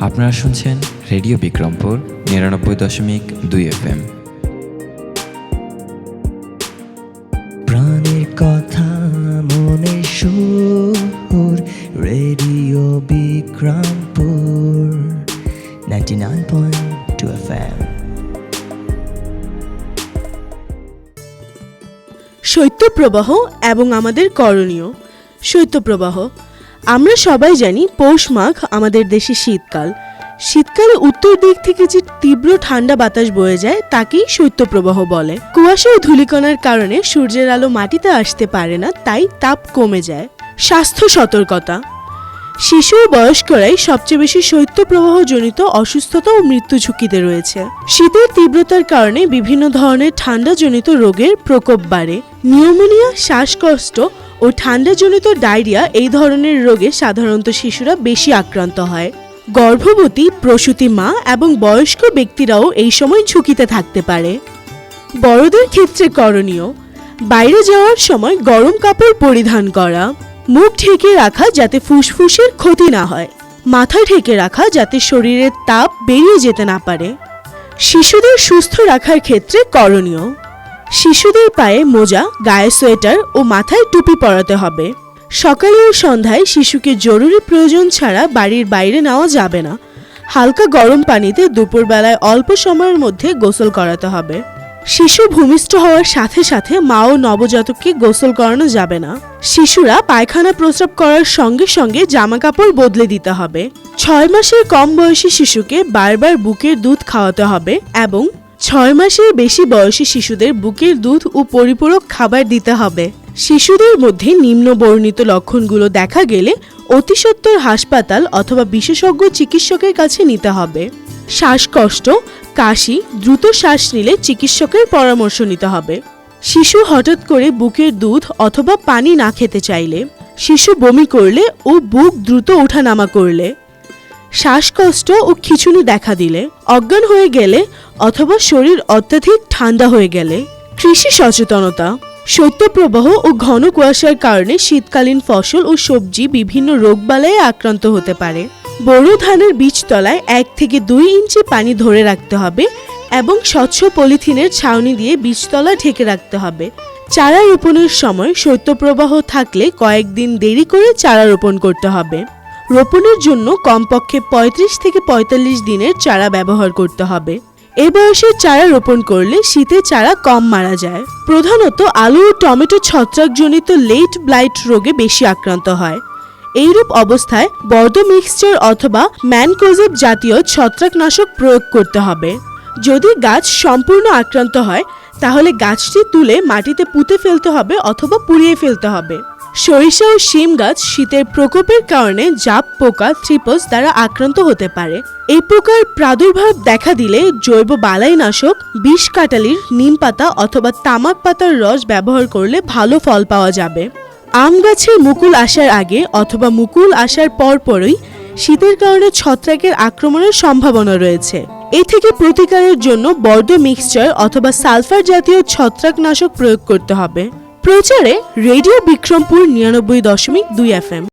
আপনারা শুনছেন রেডিও বিক্রমপুর নিরানব্বই দশমিক দুই এফ এম প্রাণের কথা মনে সুর radio Bikrampur ninety nine point two F M শৈত্যপ্রবাহ এবং আমাদের করণীয়। শৈত্যপ্রবাহ আমরা সবাই জানি পৌষ মাঘ আমাদের দেশে শীতকাল। শীতকালে উত্তর দিক থেকে যে তীব্র ঠান্ডা বাতাস বয়ে যায়, তাকেই শৈত্যপ্রবাহ বলে। কুয়াশা ও ধূলিকণার কারণে সূর্যের আলো মাটিতে আসতে পারে না, তাই তাপ কমে যায়। স্বাস্থ্য সতর্কতা। শিশু ও বয়স্করাই সবচেয়ে বেশি শৈত্যপ্রবাহজনিত অসুস্থতা ও মৃত্যু ঝুঁকিতে রয়েছে। শীতের তীব্রতার কারণে বিভিন্ন ধরনের ঠান্ডাজনিত রোগের প্রকোপ বাড়ে। নিউমোনিয়া, শ্বাসকষ্ট ও ঠান্ডাজনিত ডায়রিয়া এই ধরনের রোগে সাধারণত শিশুরা বেশি আক্রান্ত হয়। গর্ভবতী, প্রসূতি মা এবং বয়স্ক ব্যক্তিরাও এই সময় ঝুঁকিতে থাকতে পারে। বড়দের ক্ষেত্রে করণীয়, বাইরে যাওয়ার সময় গরম কাপড় পরিধান করা, মুখ ঢেকে রাখা যাতে ফুসফুসের ক্ষতি না হয়, মাথা ঢেকে রাখা যাতে শরীরের তাপ বেরিয়ে যেতে না পারে। শিশুদের সুস্থ রাখার ক্ষেত্রে করণীয় শিশুদের পায়ে মোজা, গায়ে সোয়েটার ও মাথায় টুপি পরাতে হবে। সকালে ও সন্ধ্যায় শিশুকে জরুরি প্রয়োজন ছাড়া বাড়ির বাইরে নেওয়া যাবে না। হালকা গরম পানিতে দুপুরবেলায় অল্প সময়ের মধ্যে গোসল করাতে হবে। শিশু ভূমিষ্ঠ হওয়ার সাথে সাথে মা ও নবজাতককে গোসল করানো যাবে না। শিশুরা পায়খানা প্রস্রাব করার সঙ্গে সঙ্গে জামা কাপড় বদলে দিতে হবে। ছয় মাসের কম বয়সী শিশুকে বারবার বুকের দুধ খাওয়াতে হবে এবং ছয় মাসের বেশি বয়সী শিশুদের বুকের দুধ ও পরিপূরক খাবার দিতে হবে। শিশুদের মধ্যে নিম্ন বর্ণিত লক্ষণগুলো দেখা গেলে অতিসত্বর হাসপাতাল অথবা বিশেষজ্ঞ চিকিৎসকের কাছে নিতে হবে। শ্বাসকষ্ট, কাশি, দ্রুত শ্বাস নিলে চিকিৎসকের পরামর্শ নিতে হবে। শিশু হঠাৎ করে বুকের দুধ অথবা পানি না খেতে চাইলে, শিশু বমি করলে ও বুক দ্রুত ওঠানামা করলে। শ্বাসকষ্ট ও খিচুনি দেখা দিলে, অজ্ঞান হয়ে গেলে অথবা শরীর অত্যাধিক ঠান্ডা হয়ে গেলে, কৃষি সচেতনতা, শৈত্যপ্রবাহ ও ঘন কুয়াশার কারণে শীতকালীন ফসল ও সবজি বিভিন্ন রোগবালায় আক্রান্ত হতে পারে। বোরো ধানের বীজতলায় এক থেকে দুই ইঞ্চি পানি ধরে রাখতে হবে এবং স্বচ্ছ পলিথিনের ছাউনি দিয়ে বীজতলা ঢেকে রাখতে হবে। চারা রোপণের সময় শৈত্যপ্রবাহ থাকলে কয়েকদিন দেরি করে চারা রোপণ করতে হবে। রোপণের জন্য কমপক্ষে ৩৫ থেকে ৪৫ দিনের চারা ব্যবহার করতে হবে। এ বয়সে চারা রোপণ করলে শীতে চারা কম মারা যায়। প্রধানত আলু ও টমেটো ছত্রাকজনিত লেট ব্লাইট রোগে বেশি আক্রান্ত হয়। এইরূপ অবস্থায় বর্দ মিক্সচার অথবা ম্যানকোজেব জাতীয় ছত্রাকনাশক প্রয়োগ করতে হবে। যদি গাছ সম্পূর্ণ আক্রান্ত হয়, তাহলে গাছটি তুলে মাটিতে পুঁতে ফেলতে হবে অথবা পুড়িয়ে ফেলতে হবে। সরিষা ও শিম গাছ শীতের প্রকোপের কারণে জাপ পোকা থ্রিপস দ্বারা আক্রান্ত হতে পারে। এই পোকার প্রাদুর্ভাব দেখা দিলে জৈব বালাইনাশক, বিষ কাটালির নিম পাতা অথবা তামাক পাতার রস ব্যবহার করলে ভালো ফল পাওয়া যাবে। আম গাছের মুকুল আসার আগে অথবা মুকুল আসার পরপরই শীতের কারণে ছত্রাকের আক্রমণের সম্ভাবনা রয়েছে। এ থেকে প্রতিকারের জন্য বর্ড মিক্সচার অথবা সালফার জাতীয় ছত্রাকনাশক প্রয়োগ করতে হবে। প্রচারে রেডিও বিক্রমপুর নিরানব্বই দশমিক দুই এফ